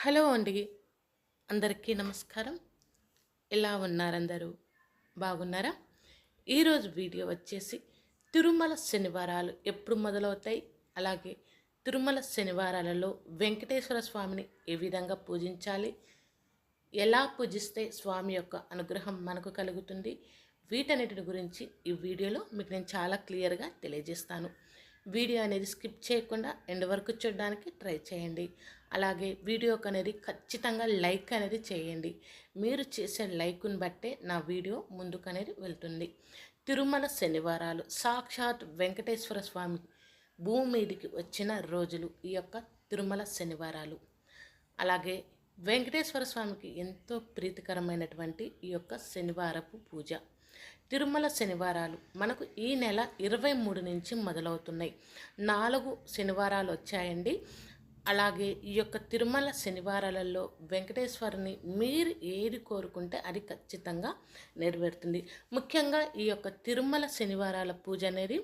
Hello అండి. అందరికీ నమస్కారం. ఎలా ఉన్నారందరూ? బాగున్నారా? ఈరోజు వీడియో వచ్చేసి తిరుమల శనివారాలు ఎప్పుడు మొదలవుతాయి? అలాగే తిరుమల శనివారాలలో వెంకటేశ్వర స్వామిని ఏ విధంగా పూజించాలి? ఎలా పూజిస్తే స్వామి యొక్క అనుగ్రహం మనకు కలుగుతుంది? వీటన్నిటి గురించి ఈ వీడియోలో మీకు నేను చాలా క్లియర్గా తెలియజేస్తాను. వీడియో అనేది స్కిప్ చేయకుండా ఎండ్ వరకు చూడడానికి ట్రై చేయండి. అలాగే వీడియోకి అనేది ఖచ్చితంగా లైక్ అనేది చేయండి. మీరు చేసే లైక్ను బట్టే నా వీడియో ముందుకు అనేది వెళ్తుంది. తిరుమల శనివారాలు. సాక్షాత్ వెంకటేశ్వర స్వామి భూమి మీదికి వచ్చిన రోజులు ఈ యొక్క తిరుమల శనివారాలు. అలాగే వెంకటేశ్వర స్వామికి ఎంతో ప్రీతికరమైనటువంటి ఈ యొక్క శనివారపు పూజ. తిరుమల శనివారాలు మనకు ఈ నెల ఇరవై మూడు నుంచి మొదలవుతున్నాయి. నాలుగు శనివారాలు వచ్చాయండి. అలాగే ఈ యొక్క తిరుమల శనివారాలలో వెంకటేశ్వరుని మీరు ఏది కోరుకుంటే అది ఖచ్చితంగా నెరవేరుతుంది. ముఖ్యంగా ఈ యొక్క తిరుమల శనివారాల పూజ అనేది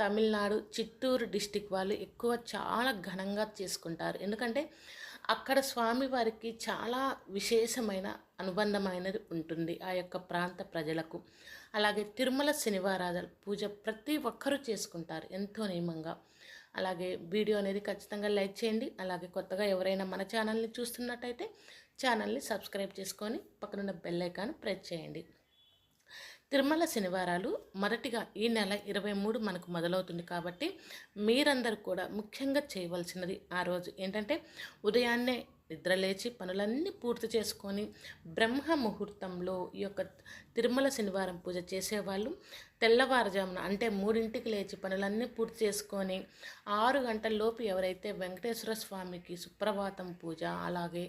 తమిళనాడు చిత్తూరు డిస్టిక్ వాళ్ళు ఎక్కువ చాలా ఘనంగా చేసుకుంటారు. ఎందుకంటే అక్కడ స్వామివారికి చాలా విశేషమైన అనుబంధమైనది ఉంటుంది ఆ యొక్క ప్రాంత ప్రజలకు. అలాగే తిరుమల శనివారాధన పూజ ప్రతి ఒక్కరూ చేసుకుంటారు ఎంతో నియమంగా. అలాగే వీడియో అనేది ఖచ్చితంగా లైక్ చేయండి. అలాగే కొత్తగా ఎవరైనా మన ఛానల్ని చూస్తున్నట్టయితే ఛానల్ని సబ్స్క్రైబ్ చేసుకొని పక్కనున్న బెల్ ఐకాన్ ప్రెస్ చేయండి. తిరుమల శనివారాలు మొదటిగా ఈ నెల ఇరవై మూడు మనకు మొదలవుతుంది కాబట్టి మీరందరూ కూడా ముఖ్యంగా చేయవలసినది ఆ రోజు ఏంటంటే ఉదయాన్నే నిద్రలేచి పనులన్నీ పూర్తి చేసుకొని బ్రహ్మ ముహూర్తంలో ఈ యొక్క తిరుమల శనివారం పూజ చేసేవాళ్ళు. తెల్లవారుజామున అంటే మూడింటికి లేచి పనులన్నీ పూర్తి చేసుకొని ఆరు గంటల్లోపు ఎవరైతే వెంకటేశ్వర స్వామికి సుప్రభాతం పూజ అలాగే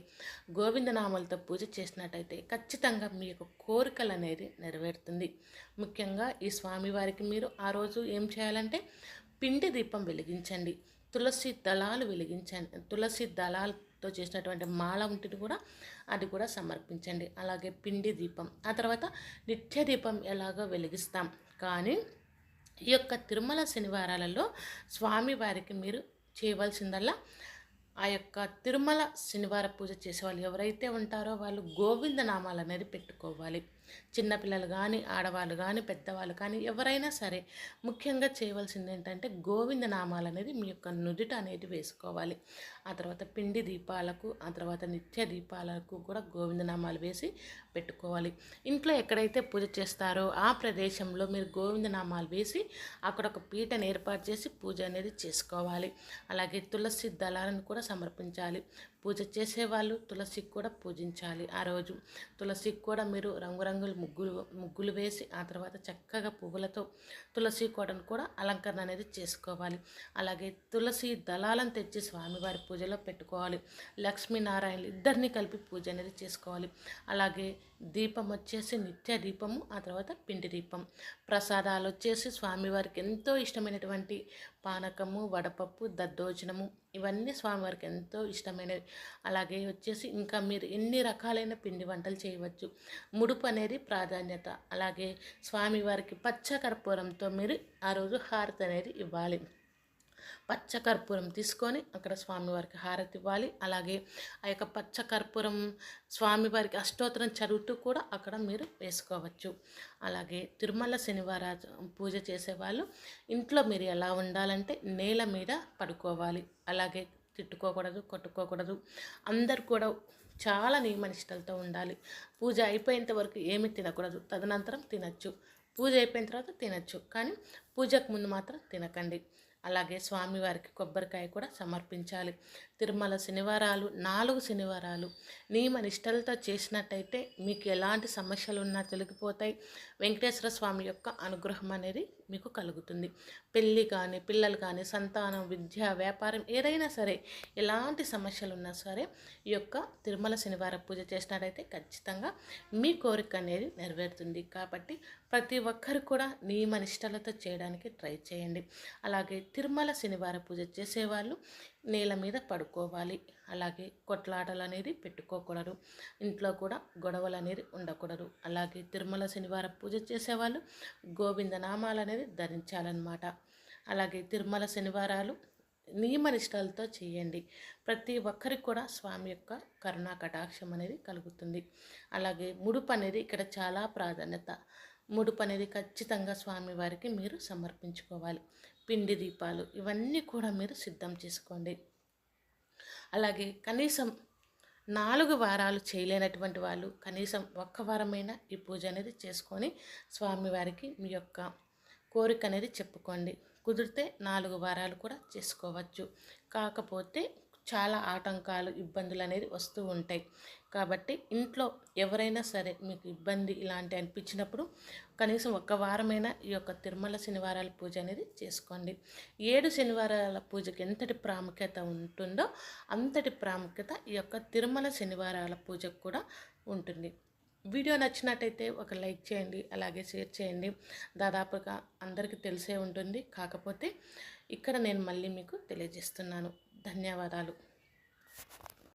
గోవిందనామలతో పూజ చేసినట్టయితే ఖచ్చితంగా మీ యొక్క కోరికలు అనేది నెరవేరుతుంది. ముఖ్యంగా ఈ స్వామివారికి మీరు ఆ రోజు ఏం చేయాలంటే పిండి దీపం వెలిగించండి. తులసి దళాలు వెలిగించండి. తులసి దళాలు తో చేసినటువంటి మాల ఉంటుంది కూడా అది కూడా సమర్పించండి. అలాగే పిండి దీపం. ఆ తర్వాత నిత్య దీపం ఎలాగో వెలిగిస్తాం. కానీ ఈ యొక్క తిరుమల శనివారాలలో స్వామివారికి మీరు చేయవలసిందల్లా ఆ యొక్క తిరుమల శనివార పూజ చేసేవాళ్ళు ఎవరైతే ఉంటారో వాళ్ళు గోవింద నామాలు అనేది పెట్టుకోవాలి. చిన్నపిల్లలు కానీ ఆడవాళ్ళు కానీ పెద్దవాళ్ళు కానీ ఎవరైనా సరే ముఖ్యంగా చేయవలసింది ఏంటంటే గోవింద నామాలు అనేది మీ యొక్క నుదుట అనేది వేసుకోవాలి. ఆ తర్వాత పిండి దీపాలకు ఆ తర్వాత నిత్య దీపాలకు కూడా గోవింద నామాలు వేసి పెట్టుకోవాలి. ఇంట్లో ఎక్కడైతే పూజ చేస్తారో ఆ ప్రదేశంలో మీరు గోవింద నామాలు వేసి అక్కడ ఒక పీటను ఏర్పాటు చేసి పూజ అనేది చేసుకోవాలి. అలాగే తులసి దళాలను కూడా సమర్పించాలి. పూజ చేసేవాళ్ళు తులసికి కూడా పూజించాలి. ఆ రోజు తులసికి కూడా మీరు రంగురంగుల ముగ్గులు ముగ్గులు వేసి ఆ తర్వాత చక్కగా పువ్వులతో తులసి కోటను కూడా అలంకరణ అనేది చేసుకోవాలి. అలాగే తులసి దళాలను తెచ్చి స్వామివారి పూజలో పెట్టుకోవాలి. లక్ష్మీనారాయణలు ఇద్దరిని కలిపి పూజ అనేది చేసుకోవాలి. అలాగే దీపం వచ్చేసి నిత్య దీపము ఆ తర్వాత పిండి దీపం. ప్రసాదాలు వచ్చేసి స్వామివారికి ఎంతో ఇష్టమైనటువంటి పానకము వడపప్పు దద్దోజనము ఇవన్నీ స్వామివారికి ఎంతో ఇష్టమైనవి. అలాగే వచ్చేసి ఇంకా మీరు ఎన్ని రకాలైన పిండి వంటలు చేయవచ్చు. ముడుపు అనేది ప్రాధాన్యత. అలాగే స్వామివారికి పచ్చ కర్పూరంతో మీరు ఆ రోజు హారతి అనేది ఇవ్వాలి. పచ్చ కర్పూరం తీసుకొని అక్కడ స్వామివారికి హారతి ఇవ్వాలి అలాగే ఆ యొక్క పచ్చ కర్పూరం స్వామివారికి అష్టోత్తరం చదువుతూ కూడా అక్కడ మీరు వేసుకోవచ్చు. అలాగే తిరుమల శనివార పూజ చేసేవాళ్ళు ఇంట్లో మీరు ఎలా ఉండాలంటే నేల మీద పడుకోవాలి. అలాగే తిట్టుకోకూడదు కొట్టుకోకూడదు. అందరు కూడా చాలా నియమనిష్టలతో ఉండాలి. పూజ అయిపోయేంత వరకు ఏమి తినకూడదు. తదనంతరం తినచ్చు. పూజ అయిపోయిన తర్వాత తినచ్చు. కానీ పూజకు ముందు మాత్రం తినకండి. అలాగే స్వామివారికి కొబ్బరికాయ కూడా సమర్పించాలి. తిరుమల శనివారాలు నాలుగు శనివారాలు నియమ నిష్టలతో చేసినట్టయితే మీకు ఎలాంటి సమస్యలు ఉన్నా తొలగిపోతాయి. వెంకటేశ్వర స్వామి యొక్క అనుగ్రహం అనేది మీకు కలుగుతుంది. పెళ్ళి కానీ పిల్లలు కానీ సంతానం విద్య వ్యాపారం ఏదైనా సరే ఎలాంటి సమస్యలు ఉన్నా సరే ఈ యొక్క తిరుమల శనివారం పూజ చేసినట్టయితే ఖచ్చితంగా మీ కోరిక అనేది నెరవేరుతుంది. కాబట్టి ప్రతి ఒక్కరు కూడా నియమ నిష్టలతో చేయడానికి ట్రై చేయండి. అలాగే తిరుమల శనివార పూజ చేసేవాళ్ళు నేల మీద పడుకోవాలి అలాగే కొట్లాటలు అనేది పెట్టుకోకూడదు. ఇంట్లో కూడా గొడవలు అనేది ఉండకూడదు. అలాగే తిరుమల శనివారం పూజ చేసేవాళ్ళు గోవింద నామాలు అనేది ధరించాలన్నమాట. అలాగే తిరుమల శనివారాలు నియమనిష్టలతో చేయండి. ప్రతి ఒక్కరికి కూడా స్వామి యొక్క కరుణా కటాక్షం అనేది కలుగుతుంది. అలాగే ముడుపు అనేది ఇక్కడ చాలా ప్రాధాన్యత. ముడుపు అనేది ఖచ్చితంగా స్వామివారికి మీరు సమర్పించుకోవాలి. పిండి దీపాలు ఇవన్నీ కూడా మీరు సిద్ధం చేసుకోండి. అలాగే కనీసం నాలుగు వారాలు చేయలేనటువంటి వాళ్ళు కనీసం ఒక్క వారమైనా ఈ పూజ అనేది చేసుకొని స్వామివారికి మీ యొక్క కోరిక అనేది చెప్పుకోండి. కుదిరితే నాలుగు వారాలు కూడా చేసుకోవచ్చు. కాకపోతే చాలా ఆటంకాలు ఇబ్బందులు అనేది వస్తూ ఉంటాయి. కాబట్టి ఇంట్లో ఎవరైనా సరే మీకు ఇబ్బంది ఇలాంటి అనిపించినప్పుడు కనీసం ఒక వారమైనా ఈ యొక్క తిరుమల శనివారాల పూజ అనేది చేసుకోండి. ఏడు శనివారాల పూజకి ఎంతటి ప్రాముఖ్యత ఉంటుందో అంతటి ప్రాముఖ్యత ఈ యొక్క తిరుమల శనివారాల పూజకు కూడా ఉంటుంది. వీడియో నచ్చినట్టయితే ఒక లైక్ చేయండి అలాగే షేర్ చేయండి. దాదాపుగా అందరికీ తెలిసే ఉంటుంది. కాకపోతే ఇక్కడ నేను మళ్ళీ మీకు తెలియజేస్తున్నాను. ధన్యవాదాలు.